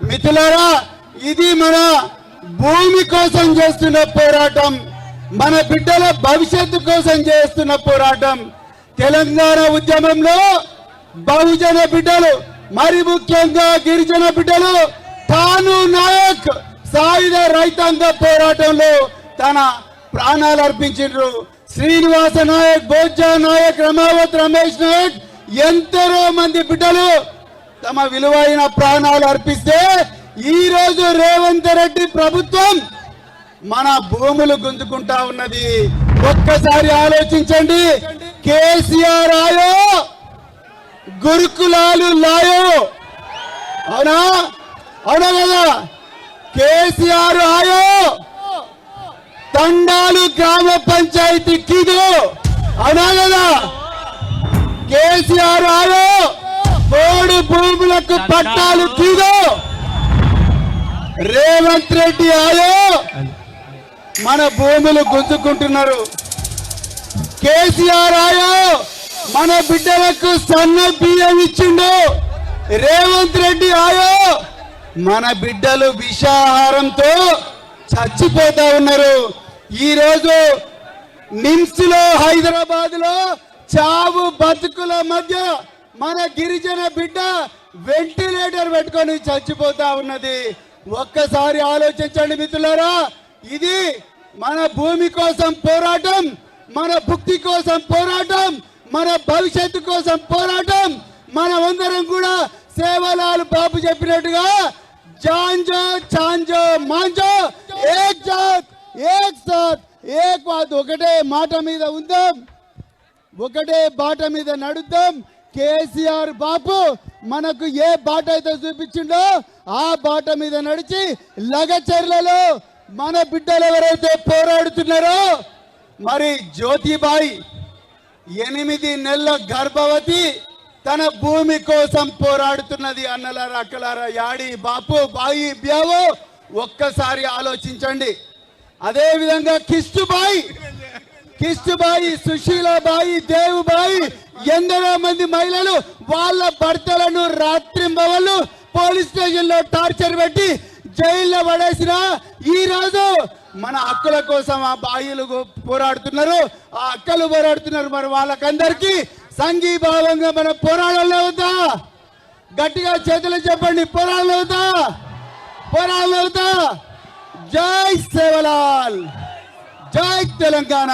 మిథులరా ఇది మన భూమి కోసం చేస్తున్న పోరాటం మన బిడ్డల భవిష్యత్తు కోసం చేస్తున్న పోరాటం. తెలంగాణ ఉద్యమంలో బహుజన బిడ్డలు మరి ముఖ్యంగా గిరిజన బిడ్డలు తాను నాయక్ సాయుధ రైతాంగ పోరాటంలో తన ప్రాణాలు అర్పించిండ్రు. శ్రీనివాస నాయక్ బోజ్జ నాయక్ రమావత్ రమేష్ నాయక్ ఎంతో మంది బిడ్డలు తమ విలువైన ప్రాణాలు అర్పిస్తే ఈ రోజు రేవంత్ రెడ్డి ప్రభుత్వం మన భూములు గుంజుకుంటా ఉన్నది. ఒక్కసారి ఆలోచించండి. కేసీఆర్ ఆయో గురుకులాలు లాయో. అవునా? అవునా కదా? కేసీఆర్ ఆయో తండాలు గ్రామ పంచాయతీ కిదో. అవునా కదా? కేసీఆర్ ఆయో పోడు భూములకు పట్టాలు తీగో రేవంత్ రెడ్డి ఆయో. మన భూములు గుంజుకుంటున్నారు. కేసీఆర్ ఆయో మన బిడ్డలకు సన్న బియ్యం ఇచ్చిండు. రేవంత్ రెడ్డి ఆయో మన బిడ్డలు విషాహారంతో చచ్చిపోతా ఉన్నారు. ఈ రోజు నిమ్స్లో హైదరాబాద్లో చావు బతుకుల మధ్య మన గిరిజన బిడ్డ వెంటిలేటర్ పెట్టుకొని చచ్చిపోతా ఉన్నది. ఒక్కసారి ఆలోచించండి మిత్రులారా ఇది మన భూమి కోసం పోరాటం మన భుక్తి కోసం పోరాటం మన భవిష్యత్తు కోసం పోరాటం. మనమందరం కూడా సేవలాలు బాబు చెప్పినట్టుగా జాంజో చాంజో మాంజో ఏక్ జాత్ ఏక్ సాత్ ఏక్ వాత్. ఒకటే మాట మీద ఉందాం ఒకటే బాట మీద నడుద్దాం. కేసీఆర్ బాపు మనకు ఏ బాట అయితే చూపించిండో ఆ బాట మీద నడిచి లగచర్లలో మన బిడ్డలు ఎవరైతే పోరాడుతున్నారో మరి జ్యోతిబాయి ఎనిమిది నెలల గర్భవతి తన భూమి కోసం పోరాడుతున్నది అన్నలారా అక్కలారా యాడి బాపు బాయి బ్యావో ఒక్కసారి ఆలోచించండి. అదే విధంగా కిష్టుబాయి కిష్టుబాయి సుశీలబాయి దేవుబాయి ఎందరో మంది మహిళలు వాళ్ళ భర్తలను రాత్రింబవళ్ళు పోలీస్ స్టేషన్లో టార్చర్ పెట్టి జైల్లో పడేసిన ఈ రోజు మన హక్కుల కోసం ఆ బాయిలు పోరాడుతున్నారు. ఆ అక్కలు పోరాడుతున్నారు మరి వాళ్ళకందరికీ సంఘీభావంగా మన పోరాడాలి అవుతా గట్టిగా చేతులు చెప్పండి పోరాడాలి అవుతా పోరాడాలి అవుతా జై సేవలాల్ జై తెలంగాణ.